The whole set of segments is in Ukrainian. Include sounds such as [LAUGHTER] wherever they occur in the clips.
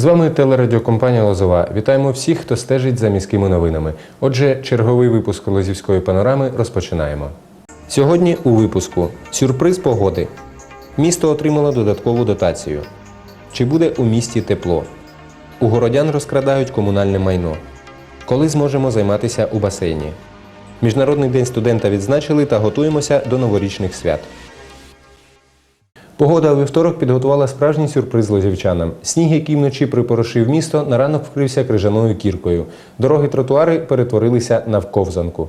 З вами телерадіокомпанія Лозова. Вітаємо всіх, хто стежить за міськими новинами. Отже, черговий випуск Лозівської панорами розпочинаємо. Сьогодні у випуску сюрприз погоди. Місто отримало додаткову дотацію. Чи буде у місті тепло? У городян розкрадають комунальне майно. Коли зможемо займатися у басейні? Міжнародний день студента відзначили та готуємося до новорічних свят. Погода у вівторок підготувала справжній сюрприз лозівчанам. Сніг, який вночі припорошив місто, на ранок вкрився крижаною кіркою. Дороги тротуари перетворилися на вковзанку.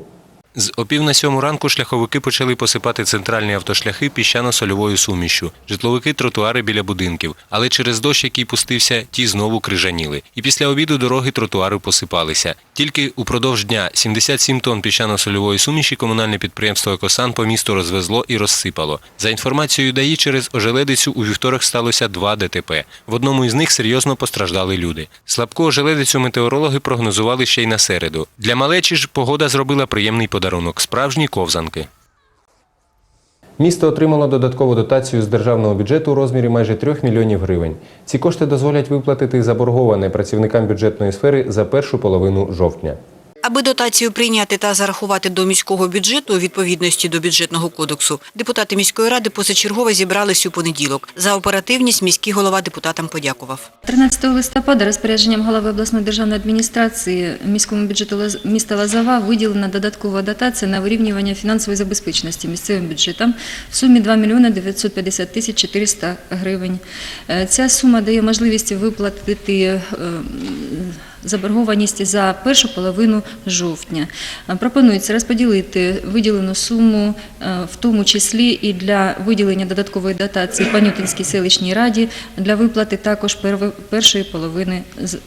З опів на сьому ранку шляховики почали посипати центральні автошляхи піщано-сольовою сумішю, житловики тротуари біля будинків. Але через дощ, який пустився, ті знову крижаніли. І після обіду дороги тротуари посипалися. Тільки упродовж дня 77 тонн піщано-сольової суміші комунальне підприємство «Екосан» по місту розвезло і розсипало. За інформацією ДАІ, через ожеледицю у вівторок сталося два ДТП. В одному із них серйозно постраждали люди. Слабку ожеледицю метеорологи прогнозували ще й на середу. Для малечі ж погода зробила приємний подарунок справжні ковзанки. Місто отримало додаткову дотацію з державного бюджету у розмірі майже 3 мільйонів гривень. Ці кошти дозволять виплатити заборговане працівникам бюджетної сфери за першу половину жовтня. Аби дотацію прийняти та зарахувати до міського бюджету у відповідності до бюджетного кодексу, депутати міської ради позачергово зібрались у понеділок. За оперативність міський голова депутатам подякував. 13 листопада розпорядженням голови обласної державної адміністрації міському бюджету міста Лозова виділена додаткова дотація на вирівнювання фінансової забезпеченості місцевим бюджетом в сумі 2 мільйони 950 тисяч 400 гривень. Е, Ця сума дає можливість виплатити е, заборгованість за першу половину жовтня. Е, Пропонується розподілити виділену суму, е, в тому числі і для виділення додаткової дотації Панютинській селищній раді для виплати також першої половини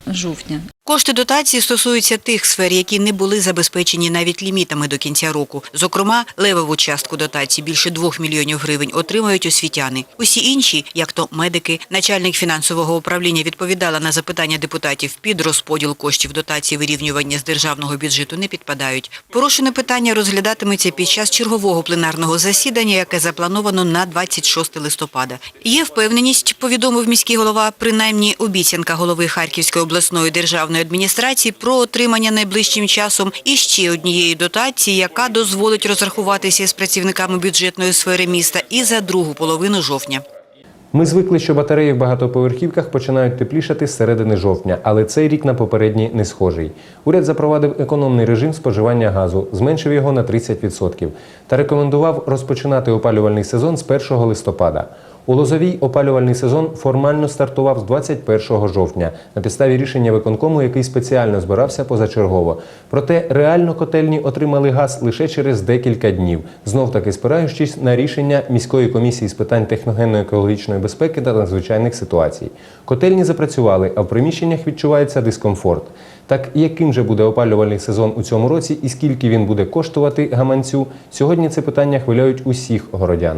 жовтня. Кошти дотації стосуються тих сфер, які не були забезпечені навіть лімітами до кінця року. Зокрема, левову частку дотації більше 2 мільйонів гривень отримають освітяни. Усі інші, як то медики, начальник фінансового управління відповідала на запитання депутатів під розподіл коштів дотації вирівнювання з державного бюджету не підпадають. Порушене питання розглядатиметься під час чергового пленарного засідання, яке заплановано на 26 листопада. Є впевненість, повідомив міський голова, принаймні обіцянка голови Харківської обласної державної адміністрації про отримання найближчим часом іще однієї дотації, яка дозволить розрахуватися з працівниками бюджетної сфери міста і за другу половину жовтня. Ми звикли, що батареї в багатоповерхівках починають теплішати з середини жовтня, але цей рік на попередній не схожий. Уряд запровадив економний режим споживання газу, зменшив його на 30% та рекомендував розпочинати опалювальний сезон з 1 листопада. У Лозовій опалювальний сезон формально стартував з 21 жовтня на підставі рішення виконкому, який спеціально збирався позачергово. Проте реально котельні отримали газ лише через декілька днів, знов таки спираючись на рішення міської комісії з питань техногенно-екологічної безпеки та надзвичайних ситуацій. Котельні запрацювали, а в приміщеннях відчувається дискомфорт. Так яким же буде опалювальний сезон у цьому році і скільки він буде коштувати гаманцю? Сьогодні це питання хвилюють усіх городян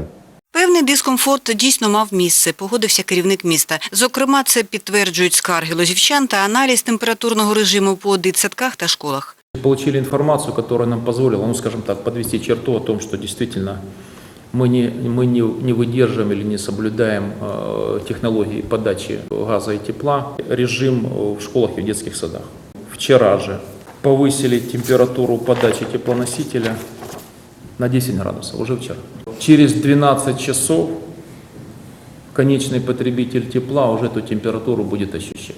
Певний дискомфорт дійсно мав місце, погодився керівник міста. Зокрема, це підтверджують скарги лозівчан та аналіз температурного режиму по дитсадках та школах. Получили информацию, которая нам позволила, ну скажем так, подвести черту о том, что действительно мы не, мы не, не выдерживаем или не соблюдаем э, технологии подачи газа и тепла, режим э, в школах и в детских садах. Вчера же повысили температуру подачи теплоносителя на 10 градусов, уже вчера. Через 12 часов конечный потребитель тепла уже эту температуру будет ощущать.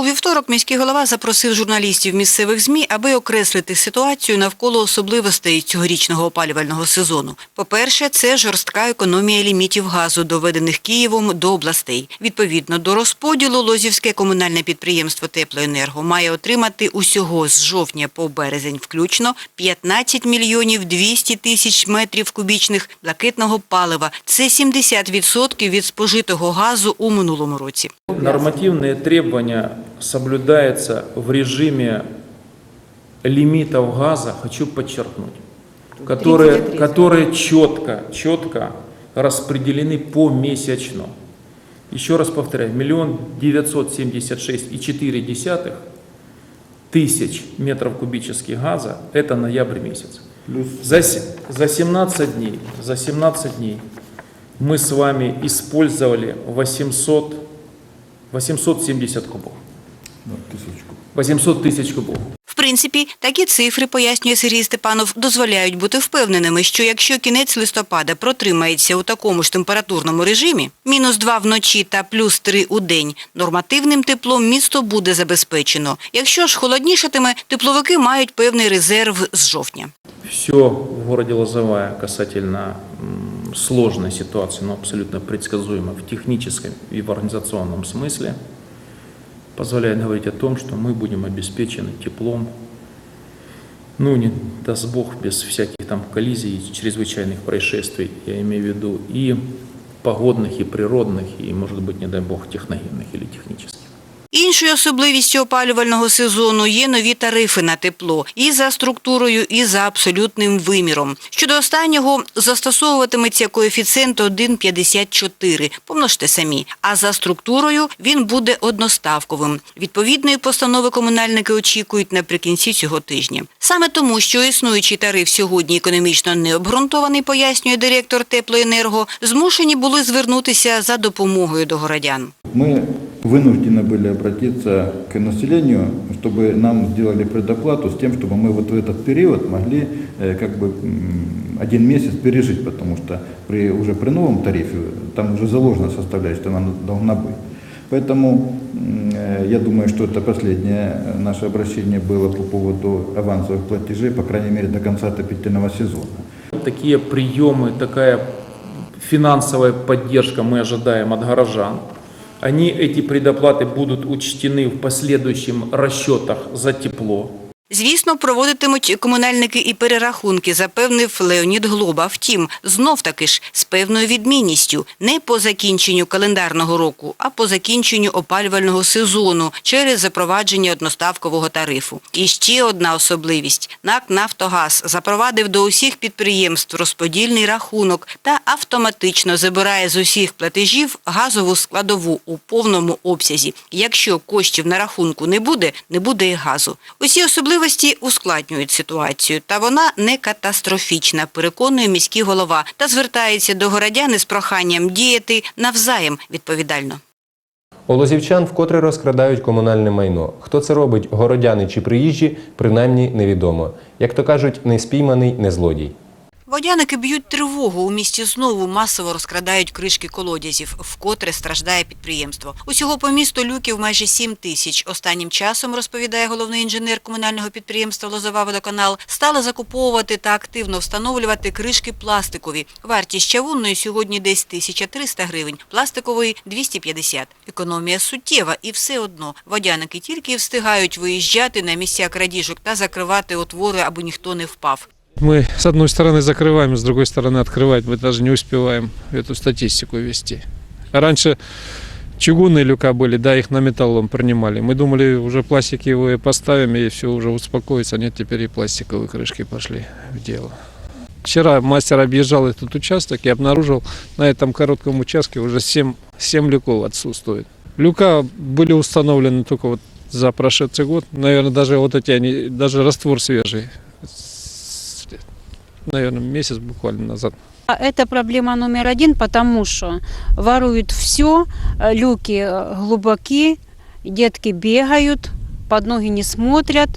У вівторок міський голова запросив журналістів місцевих ЗМІ, аби окреслити ситуацію навколо особливостей цьогорічного опалювального сезону. По-перше, це жорстка економія лімітів газу, доведених Києвом до областей. Відповідно до розподілу, Лозівське комунальне підприємство «Теплоенерго» має отримати усього з жовтня по березень включно 15 мільйонів 200 тисяч метрів кубічних блакитного палива. Це 70% від спожитого газу у минулому році. Нормативные требования соблюдаются в режиме лимитов газа, хочу подчеркнуть, которые, которые четко, четко распределены помесячно. Еще раз повторяю, миллион девятьсот семьдесят шесть и четыре десятых тысяч метров кубических газа – это ноябрь месяц. За, се- за 17 дней, за 17 дней мы с вами использовали 800, 870 кубов. Да, тысячку. 800 тысяч кубов. В принципі, такі цифри, пояснює Сергій Степанов, дозволяють бути впевненими, що якщо кінець листопада протримається у такому ж температурному режимі, мінус 2 вночі та плюс 3 у день, нормативним теплом місто буде забезпечено. Якщо ж холоднішатиме, тепловики мають певний резерв з жовтня. Все в городе Лозовая касательно м, сложной ситуации, но абсолютно предсказуемо в техническом и в организационном смысле, Позволяет говорить о том, что мы будем обеспечены теплом, ну, не даст Бог, без всяких там коллизий, чрезвычайных происшествий, я имею в виду и погодных, и природных, и, может быть, не дай Бог, техногенных или технических. Іншою особливістю опалювального сезону є нові тарифи на тепло і за структурою, і за абсолютним виміром. Щодо останнього застосовуватиметься коефіцієнт 1,54, помножте самі. А за структурою він буде одноставковим. Відповідної постанови комунальники очікують наприкінці цього тижня. Саме тому, що існуючий тариф сьогодні економічно не обґрунтований, пояснює директор Теплоенерго, змушені були звернутися за допомогою до городян. Мы вынуждены были обратиться к населению, чтобы нам сделали предоплату с тем, чтобы мы вот в этот период могли э, как бы один месяц пережить, потому что при, уже при новом тарифе там уже заложена составляющая, она должна быть. Поэтому э, я думаю, что это последнее э, наше обращение было по поводу авансовых платежей, по крайней мере, до конца отопительного сезона. Такие приемы, такая финансовая поддержка мы ожидаем от горожан. Они, эти предоплаты, будут учтены в последующем расчетах за тепло. Звісно, проводитимуть комунальники і перерахунки, запевнив Леонід Глоба. Втім, знов таки ж з певною відмінністю не по закінченню календарного року, а по закінченню опалювального сезону через запровадження одноставкового тарифу. І ще одна особливість: НАК Нафтогаз запровадив до усіх підприємств розподільний рахунок та автоматично забирає з усіх платежів газову складову у повному обсязі. Якщо коштів на рахунку не буде, не буде і газу. Усі особливості ускладнюють ситуацію, та вона не катастрофічна, переконує міський голова та звертається до городян із проханням діяти навзаєм відповідально. Олозівчан вкотре розкрадають комунальне майно. Хто це робить, городяни чи приїжджі, принаймні невідомо. Як то кажуть, не спійманий, не злодій. Водяники б'ють тривогу. У місті знову масово розкрадають кришки колодязів, вкотре страждає підприємство. Усього по місту люків майже 7 тисяч. Останнім часом, розповідає головний інженер комунального підприємства «Лозова водоканал», стали закуповувати та активно встановлювати кришки пластикові. Вартість чавунної сьогодні десь 1300 гривень, пластикової – 250. Економія суттєва і все одно. Водяники тільки встигають виїжджати на місця крадіжок та закривати отвори, аби ніхто не впав. Мы с одной стороны закрываем, с другой стороны открывать. Мы даже не успеваем эту статистику вести. Раньше чугунные люка были, да, их на металлом принимали. Мы думали, уже пластиковые поставим и все уже успокоится. Нет, теперь и пластиковые крышки пошли в дело. Вчера мастер объезжал этот участок и обнаружил на этом коротком участке уже 7, 7 люков отсутствует. Люка были установлены только вот за прошедший год. Наверное, даже вот эти они, даже раствор свежий. Наверное, месяц буквально назад. А Это проблема номер один, потому что воруют все, люки э, глубоки, детки бегают, под ноги не смотрят.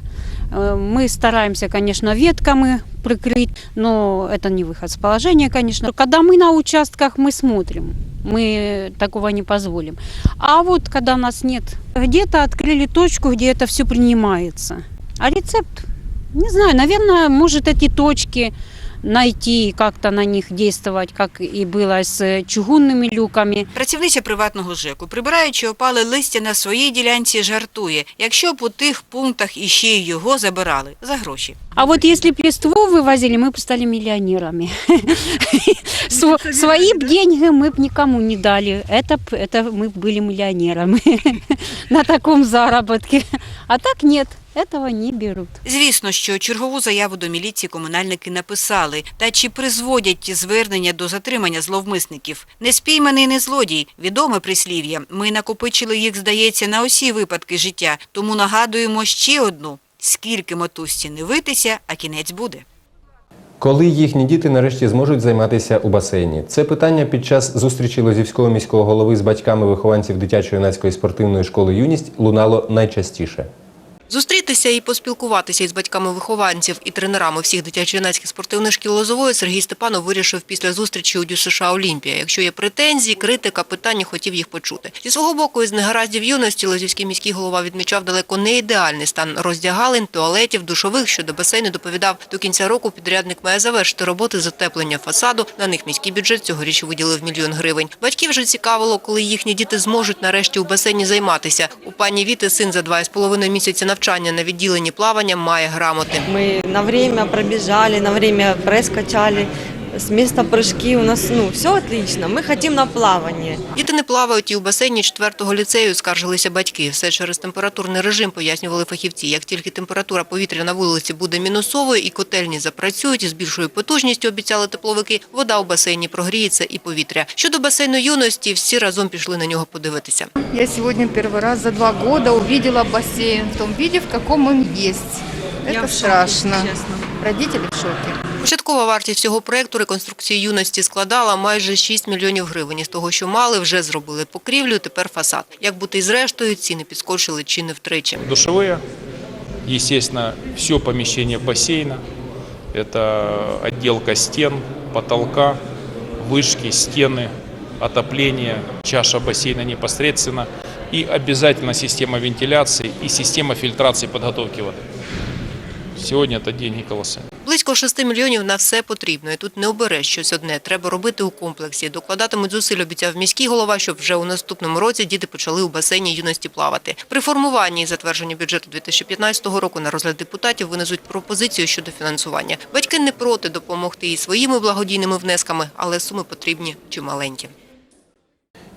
Э, Мы стараемся, конечно, ветками прикрыть, но это не выход с положения, конечно. Когда мы на участках, мы смотрим, мы такого не позволим. А вот когда нас нет, где-то открыли точку, где это все принимается. А рецепт, не знаю, наверное, может эти точки найти, как-то на них действовать, как и было с чугунными люками. Працівниця приватного ЖЕКу, прибираючи опале листя на своїй ділянці, жартує, якщо б у тих пунктах іще й його забирали за гроші. А вот если б листву вывозили, мы бы стали миллионерами. [LAUGHS] Сво- Свои б деньги мы бы никому не дали. Это, б- это мы б были миллионерами [LAUGHS] на таком заработке. А так нет, этого не берут. Звісно, що чергову заяву до міліції комунальники написали. Та чи призводять ті звернення до затримання зловмисників? Не спійманий, не злодій. Відоме прислів'я. Ми накопичили їх, здається, на усі випадки життя. Тому нагадуємо ще одну. Скільки мотузці не витися, а кінець буде. Коли їхні діти нарешті зможуть займатися у басейні? Це питання під час зустрічі Лозівського міського голови з батьками вихованців дитячо-юнацької спортивної школи Юність лунало найчастіше. Зустрітися і поспілкуватися із батьками вихованців і тренерами всіх дитячо-юнацьких спортивних шкіл Лозової Сергій Степанов вирішив після зустрічі у ДЮСШ Олімпія. Якщо є претензії, критика, питання, хотів їх почути. Зі свого боку, із негараздів юності Лозівський міський голова відмічав далеко не ідеальний стан роздягалень, туалетів, душових. Щодо басейну доповідав, до кінця року підрядник має завершити роботи з утеплення фасаду. На них міський бюджет цьогоріч виділив мільйон гривень. Батьків вже цікавило, коли їхні діти зможуть нарешті у басейні займатися. У пані Віти син за два з половиною місяці навчання на відділенні плавання має грамоти. Ми на время пробіжали, на время прес качали, с места прыжки у нас, ну, все отлично. Мы хотим на плавание. Діти не плавають і у басейні 4-го ліцею, скаржилися батьки. Все через температурний режим, пояснювали фахівці. Як тільки температура повітря на вулиці буде мінусовою і котельні запрацюють з більшою потужністю, обіцяли тепловики, вода у басейні прогріється і повітря. Щодо басейну юності, всі разом пішли на нього подивитися. Я сегодня первый раз за два года увидела бассейн в том виде, в каком он есть. Это страшно. Родители в шоке. Початкова вартість всього проекту реконструкції юності складала майже 6 мільйонів гривень. Із того, що мали, вже зробили покрівлю, тепер фасад. Як бути із рештою, ціни підскочили чи не втричі. душевые, естественно, все помещение бассейна, это отделка стен, потолка, вышки, стены, отопление, чаша бассейна непосредственно и обязательно система вентиляции и система фильтрации подготовки воды. Сегодня это деньги колоссальные. Близько 6 мільйонів на все потрібно. І тут не обереш щось одне. Треба робити у комплексі. Докладатимуть зусиль, обіцяв міський голова, щоб вже у наступному році діти почали у басейні юності плавати. При формуванні і затвердженні бюджету 2015 року на розгляд депутатів винесуть пропозицію щодо фінансування. Батьки не проти допомогти і своїми благодійними внесками, але суми потрібні чималенькі.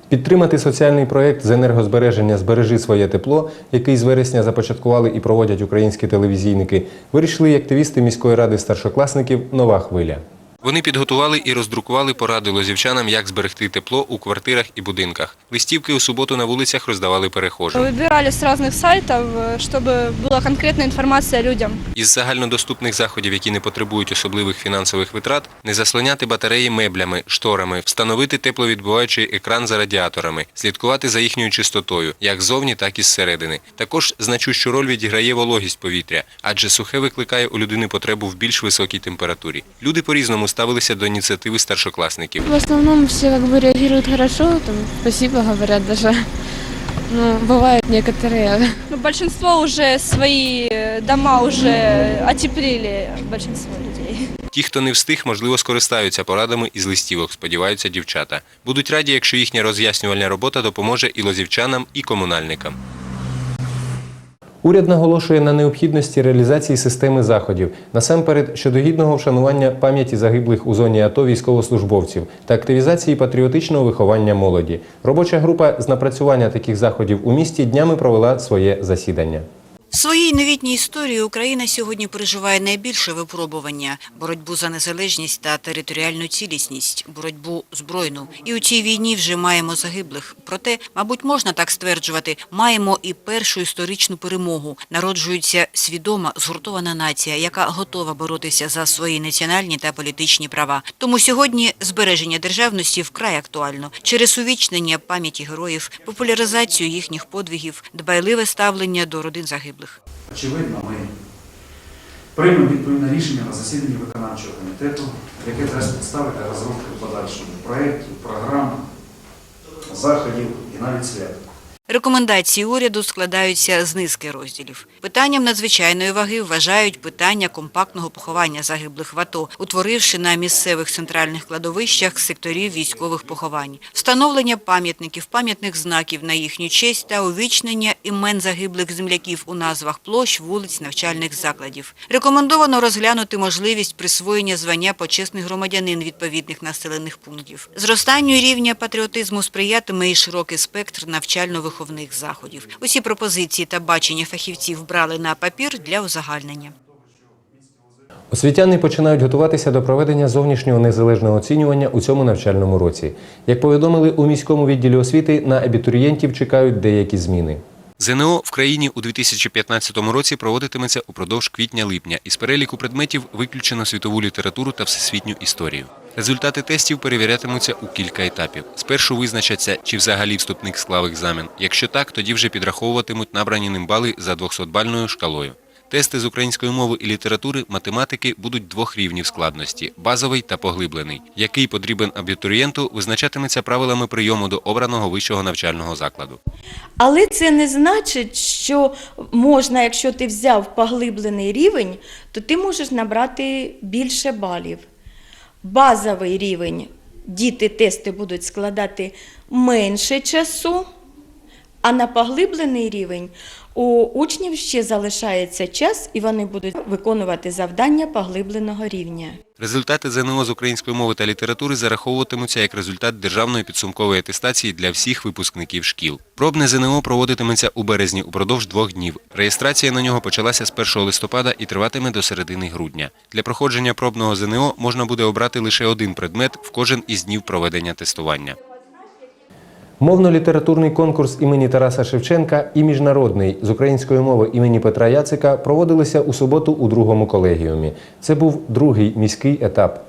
Підтримати соціальний проєкт з енергозбереження Збережи своє тепло, який з вересня започаткували і проводять українські телевізійники, вирішили і активісти міської ради старшокласників Нова хвиля. Вони підготували і роздрукували поради лозівчанам, як зберегти тепло у квартирах і будинках. Листівки у суботу на вулицях роздавали перехожим. Выбирали с разных сайтов, э, чтобы была конкретная информация людям. Із загальнодоступних заходів, які не потребують особливих фінансових витрат, не заслоняти батареї меблями, шторами, встановити тепловідбиваючий екран за радіаторами, слідкувати за їхньою чистотою, як ззовні, так і зсередини. Також значущу роль відіграє вологість повітря, адже сухе викликає у людини потребу в більш високій температурі. Люди по-різному ставилися до ініціативи старшокласників. В основном все как бы реагируют хорошо, там, спасибо говорят даже. Ну, бывают некоторые. Ну, большинство уже свои э, дома уже отеплили, большинство людей. Ті, хто не встиг, можливо, скористаються порадами із листівок, сподіваються дівчата. Будуть раді, якщо їхня роз'яснювальна робота допоможе і лозівчанам, і комунальникам. Уряд наголошує на необхідності реалізації системи заходів, насамперед щодо гідного вшанування пам'яті загиблих у зоні АТО військовослужбовців та активізації патріотичного виховання молоді. Робоча група з напрацювання таких заходів у місті днями провела своє засідання. Своїй новітній історії Україна сьогодні переживає найбільше випробування – боротьбу за незалежність та територіальну цілісність, боротьбу збройну. І у цій війні вже маємо загиблих. Проте, мабуть, можна так стверджувати, маємо і першу історичну перемогу. Народжується свідома, згуртована нація, яка готова боротися за свої національні та політичні права. Тому сьогодні збереження державності вкрай актуально. Через увічнення пам'яті героїв, популяризацію їхніх подвигів, дбайливе ставлення до родин загиблих. Очевидно, ми приймемо відповідне рішення на засіданні виконавчого комітету, яке дасть підстави для розробки в подальшому проєктів, програм, заходів і навіть свят. Рекомендації уряду складаються з низки розділів. Питанням надзвичайної ваги вважають питання компактного поховання загиблих в АТО, утворивши на місцевих центральних кладовищах секторів військових поховань, встановлення пам'ятників, пам'ятних знаків на їхню честь та увічнення імен загиблих земляків у назвах площ, вулиць, навчальних закладів. Рекомендовано розглянути можливість присвоєння звання почесний громадянин відповідних населених пунктів. Зростанню рівня патріотизму сприятиме і широкий спектр навчально-виховних заходів. Усі пропозиції та бачення фахівців брали на папір для узагальнення. Освітяни починають готуватися до проведення зовнішнього незалежного оцінювання у цьому навчальному році. Як повідомили у міському відділі освіти, на абітурієнтів чекають деякі зміни. ЗНО в країні у 2015 році проводитиметься упродовж квітня-липня. Із переліку предметів виключено світову літературу та всесвітню історію. Результати тестів перевірятимуться у кілька етапів. Спершу визначаться, чи взагалі вступник склав екзамен. Якщо так, тоді вже підраховуватимуть набрані ним бали за 200-бальною шкалою. Тести з української мови і літератури, математики будуть двох рівнів складності – базовий та поглиблений. Який потрібен абітурієнту, визначатиметься правилами прийому до обраного вищого навчального закладу. Але це не значить, що можна, якщо ти взяв поглиблений рівень, то ти можеш набрати більше балів. Базовий рівень діти тести будуть складати менше часу, а на поглиблений рівень у учнів ще залишається час, і вони будуть виконувати завдання поглибленого рівня. Результати ЗНО з української мови та літератури зараховуватимуться як результат державної підсумкової атестації для всіх випускників шкіл. Пробне ЗНО проводитиметься у березні упродовж двох днів. Реєстрація на нього почалася з 1 листопада і триватиме до середини грудня. Для проходження пробного ЗНО можна буде обрати лише один предмет в кожен із днів проведення тестування. Мовно-літературний конкурс імені Тараса Шевченка і міжнародний з української мови імені Петра Яцика проводилися у суботу у другому колегіумі. Це був другий міський етап.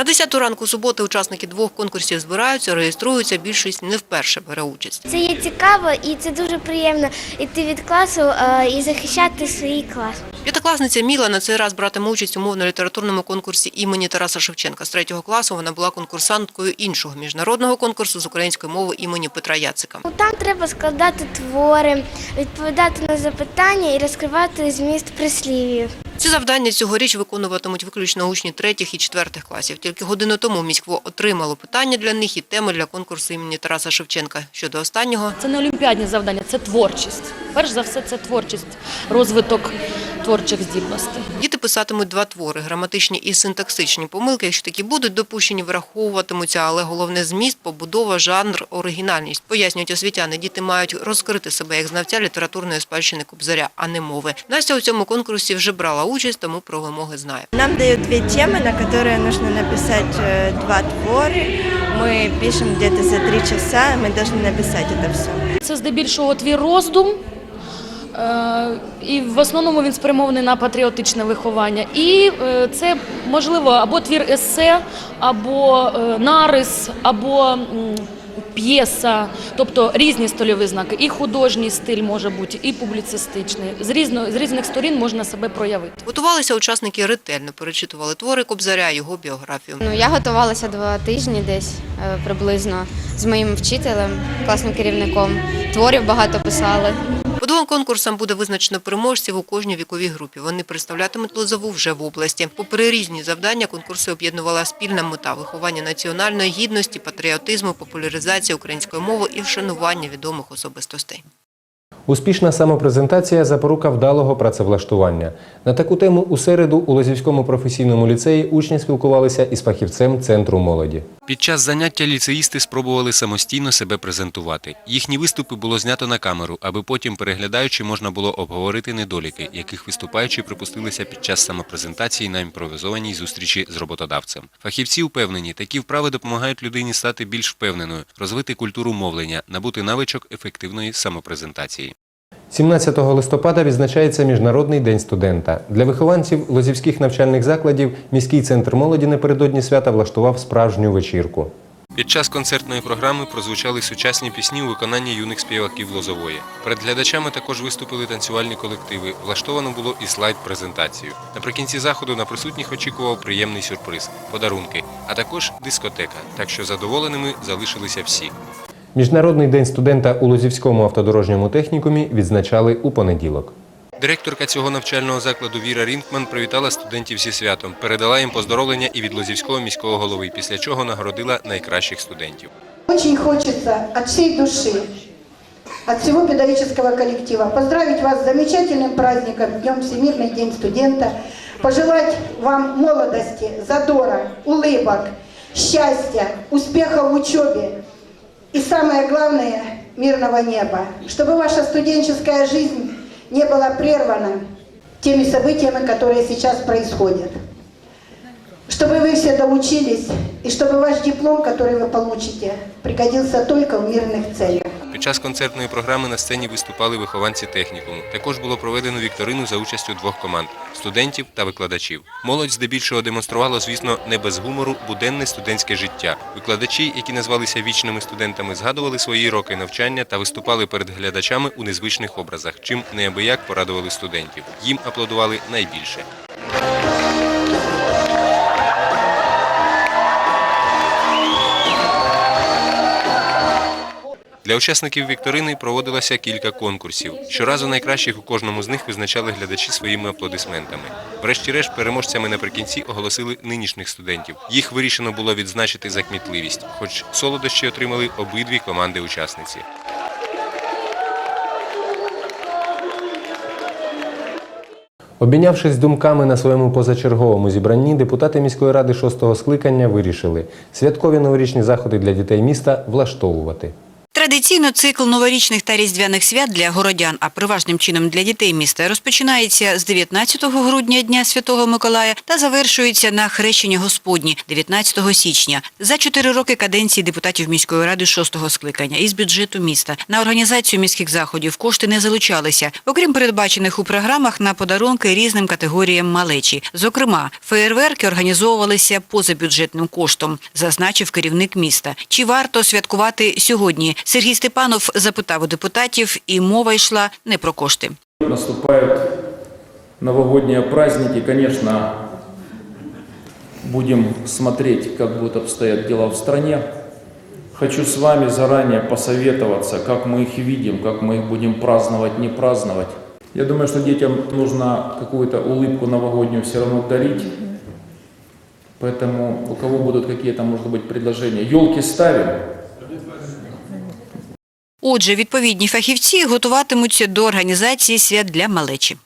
На 10 ранку суботи учасники двох конкурсів збираються, реєструються, більшість не вперше бере участь. Це є цікаво і це дуже приємно йти від класу е, і захищати свій клас. П'ятикласниця Міла на цей раз братиме участь у мовно-літературному конкурсі імені Тараса Шевченка. З третього класу вона була конкурсанткою іншого міжнародного конкурсу з української мови імені Петра Яцика. Ну, Там треба складати твори, відповідати на запитання і розкривати зміст прислів'їв. Ці завдання цьогоріч виконуватимуть виключно учні третіх і четвертих класів. Тільки годину тому міськво отримало питання для них і теми для конкурсу імені Тараса Шевченка. Щодо останнього, Це не олімпіадні завдання, це творчість. Перш за все, це творчість, розвиток творчих здібностей. діти писатимуть два твори: граматичні і синтаксичні помилки. Якщо такі будуть допущені, враховуватимуться, але головне зміст, побудова, жанр, оригінальність. Пояснюють освітяни, діти мають розкрити себе як знавця літературної спадщини Кобзаря, а не мови. Настя у цьому конкурсі вже брала участь, тому про вимоги знає. Нам дают две темы, на которые нужно написать э, два творы. Мы пишем где-то за три часа, мы должны написать это все. Це здебільшого твір роздум. е, І в основному він спрямований на патріотичне виховання. І е, це можливо або твір есе, або е, нарис, або м, п'єса, тобто різні стильові знаки. І художній стиль може бути, і публіцистичний. З різно, з різних сторін можна себе проявити. Готувалися учасники ретельно, перечитували твори Кобзаря, його біографію. Ну, я готувалася два тижні десь е, приблизно з моїм вчителем, класним керівником. Творів багато писали. Двом конкурсам буде визначено переможців у кожній віковій групі. Вони представлятимуть Лозову вже в області. Попри різні завдання, конкурси об'єднувала спільна мета виховання національної гідності, патріотизму, популяризація української мови і вшанування відомих особистостей. Успішна самопрезентація – запорука вдалого працевлаштування. На таку тему у середу у Лозівському професійному ліцеї учні спілкувалися із фахівцем Центру молоді. Під час заняття ліцеїсти спробували самостійно себе презентувати. Їхні виступи було знято на камеру, аби потім, переглядаючи, можна було обговорити недоліки, яких виступаючі припустилися під час самопрезентації на імпровізованій зустрічі з роботодавцем. Фахівці впевнені, такі вправи допомагають людині стати більш впевненою, розвити культуру мовлення, набути навичок ефективної самопрезентації. 17 листопада відзначається Міжнародний день студента. Для вихованців лозівських навчальних закладів міський центр молоді напередодні свята влаштував справжню вечірку. Під час концертної програми прозвучали сучасні пісні у виконанні юних співаків Лозової. Перед глядачами також виступили танцювальні колективи. Влаштовано було і слайд-презентацію. Наприкінці заходу на присутніх очікував приємний сюрприз подарунки, а також дискотека. Так що задоволеними залишилися всі. Міжнародний день студента у Лозівському автодорожньому технікумі відзначали у понеділок. Директорка цього навчального закладу Віра Рінкман привітала студентів зі святом, передала їм поздоровлення і від Лозівського міського голови, після чого нагородила найкращих студентів. Очень хочется от всей души, от всего педагогического коллектива поздравить вас с замечательным праздником, Днем Всемирный день студента, пожелать вам молодости, задора, улыбок, счастья, успеха в учебе И самое главное – мирного неба, чтобы ваша студенческая жизнь не была прервана теми событиями, которые сейчас происходят. чтобы вы все доучились, и чтобы ваш диплом, который вы получите, пригодился только в мирных целях. Під час концертної програми на сцені виступали вихованці технікуму. Також було проведено вікторину за участю двох команд студентів та викладачів. Молодь здебільшого демонструвала, звісно, не без гумору буденне студентське життя. Викладачі, які назвалися вічними студентами, згадували свої роки навчання та виступали перед глядачами у незвичних образах, чим неабияк порадували студентів. Їм аплодували найбільше. Для учасників вікторини проводилося кілька конкурсів. Щоразу найкращих у кожному з них визначали глядачі своїми аплодисментами. Врешті-решт, переможцями наприкінці оголосили нинішніх студентів. Їх вирішено було відзначити за кмітливість, хоч солодощі отримали обидві команди-учасниці. Обмінявшись думками на своєму позачерговому зібранні, депутати міської ради шостого скликання вирішили святкові новорічні заходи для дітей міста влаштовувати. Традиційно цикл новорічних та різдвяних свят для городян, а переважним чином для дітей міста, розпочинається з 19 грудня Дня Святого Миколая та завершується на Хрещення Господні 19 січня. За чотири роки каденції депутатів міської ради шостого скликання із бюджету міста на організацію міських заходів кошти не залучалися, окрім передбачених у програмах на подарунки різним категоріям малечі. Зокрема, феєрверки організовувалися поза бюджетним коштом, зазначив керівник міста. Чи варто святкувати сьогодні? Сергій Степанов запитав у депутатів, і мова йшла не про кошти. Наступают новогодние праздники, конечно, будем смотреть, как будут обстоять дела в стране. Хочу с вами заранее посоветоваться, как мы их видим, как мы их будем праздновать, не праздновать. Я думаю, что детям нужно какую-то улыбку новогоднюю все равно дарить. Поэтому у кого будут какие-то, может быть, предложения. Елки ставим, Отже, відповідні фахівці готуватимуться до організації свят для малечі.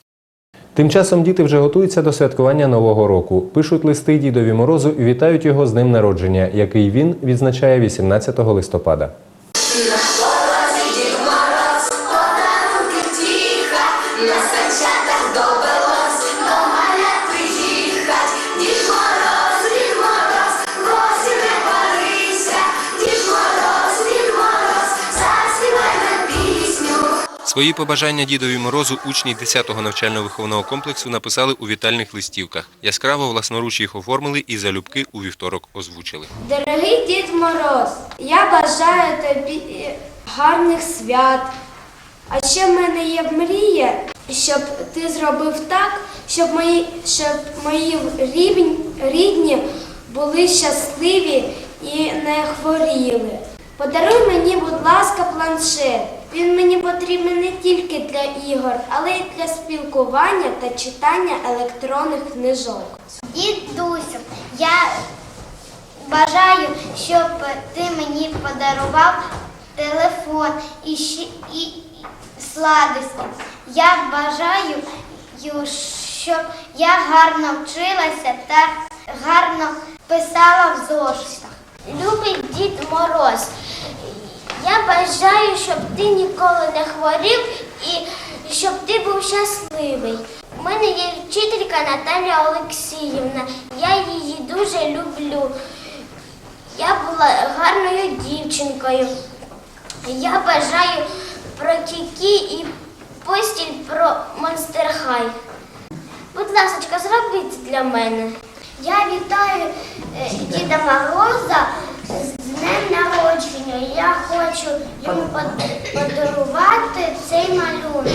Тим часом діти вже готуються до святкування Нового року. Пишуть листи Дідові Морозу і вітають його з днем народження, який він відзначає 18 листопада. Свої побажання Дідові Морозу учні 10-го навчально-виховного комплексу написали у вітальних листівках. Яскраво власноруч їх оформили і залюбки у вівторок озвучили. Дорогий Дід Мороз, я бажаю тобі гарних свят. А ще в мене є мрія, щоб ти зробив так, щоб мої, щоб мої рідні, були щасливі і не хворіли. Подаруй мені, будь ласка, планшет. Він мені потрібен не тільки для ігор, але й для спілкування та читання електронних книжок. Дідусю, я бажаю, щоб ти мені подарував телефон і, і, і сладості. Я бажаю, щоб я гарно вчилася та гарно писала в зошитах. Любий Дід Мороз, я бажаю, щоб ти ніколи не хворів і щоб ти був щасливий. У мене є вчителька Наталя Олексіївна. Я її дуже люблю. Я була гарною дівчинкою. Я бажаю про тікі і постіль про Монстер Хай. Будь ласка, зробіть для мене. Я вітаю е, Діда Мороза з днем народження. Я хочу йому под- подарувати цей малюнок.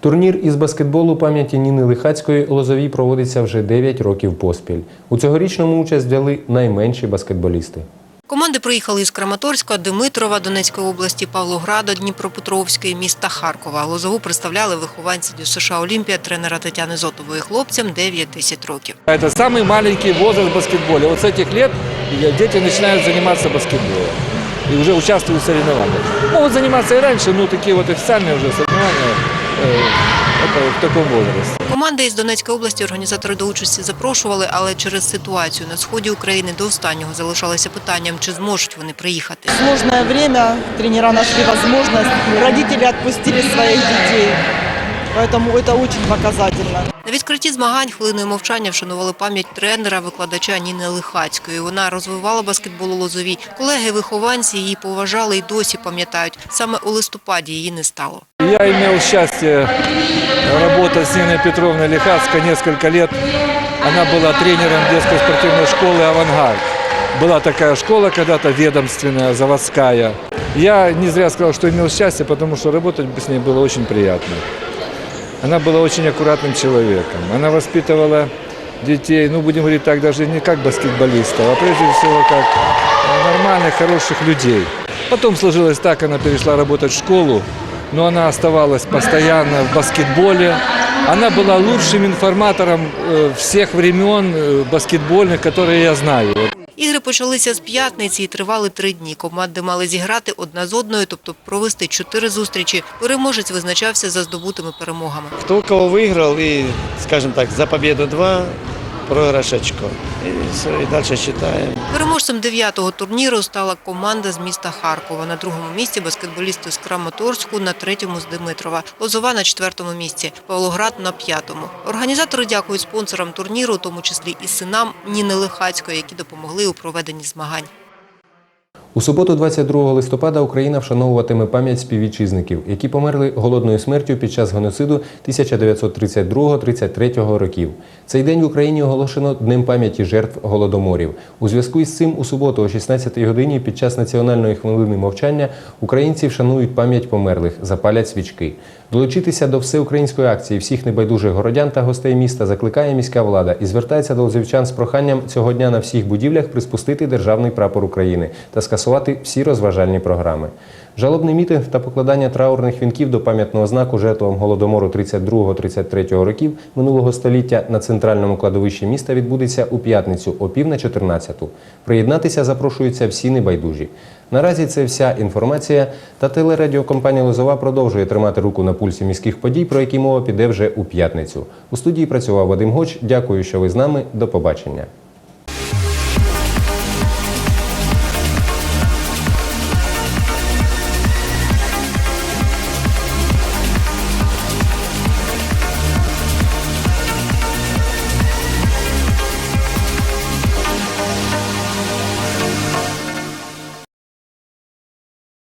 Турнір із баскетболу пам'яті Ніни Лихацької Лозовій проводиться вже 9 років поспіль. У цьогорічному участь взяли найменші баскетболісти. Команди приїхали із Краматорська, Димитрова, Донецької області, Павлограда, Дніпропетровської, міста Харкова. Лозову представляли вихованці ДЮСШ Олімпія тренера Тетяни Зотової хлопцям 9-10 років. Это самый маленький возраст в баскетболе. Вот с этих лет дети начинают заниматься баскетболом и уже участвуют в соревнованиях. Могут заниматься и раньше, но такие вот официальные уже соревнования э, это в таком возрасте. Команди із Донецької області організатори до участі запрошували, але через ситуацію на сході України до останнього залишалося питанням, чи зможуть вони приїхати. сложное время тренера нашли возможность, родители отпустили своих детей, поэтому это очень показательно. На відкритті змагань хвилиною мовчання вшанували пам'ять тренера, викладача Ніни Лихацької. Вона розвивала баскетбол у Лозовій. Колеги-вихованці її поважали і досі пам'ятають. Саме у листопаді її не стало. Я имел счастье работать с Ниной Петровной Лихацкой несколько лет. Она была тренером детской спортивной школы «Авангард». Была такая школа когда-то ведомственная, заводская. Я не зря сказал, что имел счастье, потому что работать с ней было очень приятно. Она была очень аккуратным человеком. Она воспитывала детей, ну, будем говорить так, даже не как баскетболистов, а прежде всего как э, нормальных, хороших людей. Потом сложилось так, она перешла работать в школу, но она оставалась постоянно в баскетболе. Она была лучшим информатором э, всех времен э, баскетбольных, которые я знаю. Ігри почалися з п'ятниці і тривали три дні. Команди мали зіграти одна з одною, тобто провести чотири зустрічі. Переможець визначався за здобутими перемогами. Хто кого виграв і, скажімо так, за побіду два, проигрыш очко. И, все, и дальше считаем. Переможцем дев'ятого турніру стала команда з міста Харкова. На другому місці баскетболісти з Краматорську, на третьому з Димитрова. Лозова на четвертому місці, Павлоград на п'ятому. Організатори дякують спонсорам турніру, у тому числі і синам Ніни Лихацької, які допомогли у проведенні змагань. У суботу, 22 листопада, Україна вшановуватиме пам'ять співвітчизників, які померли голодною смертю під час геноциду 1932-33 років. Цей день в Україні оголошено Днем пам'яті жертв голодоморів. У зв'язку із цим у суботу о 16-й годині під час національної хвилини мовчання українці вшанують пам'ять померлих, запалять свічки. Долучитися до всеукраїнської акції всіх небайдужих городян та гостей міста закликає міська влада і звертається до лозівчан з проханням цього дня на всіх будівлях приспустити державний прапор України та скасувати всі розважальні програми. Жалобний мітинг та покладання траурних вінків до пам'ятного знаку жертвам голодомору 32-33 років минулого століття на центральному кладовищі міста відбудеться у п'ятницю о пів на 14. Приєднатися запрошуються всі небайдужі. Наразі це вся інформація. Та телерадіокомпанія Лозова продовжує тримати руку на пульсі міських подій, про які мова піде вже у п'ятницю. У студії працював Вадим Гоч. Дякую, що ви з нами. До побачення.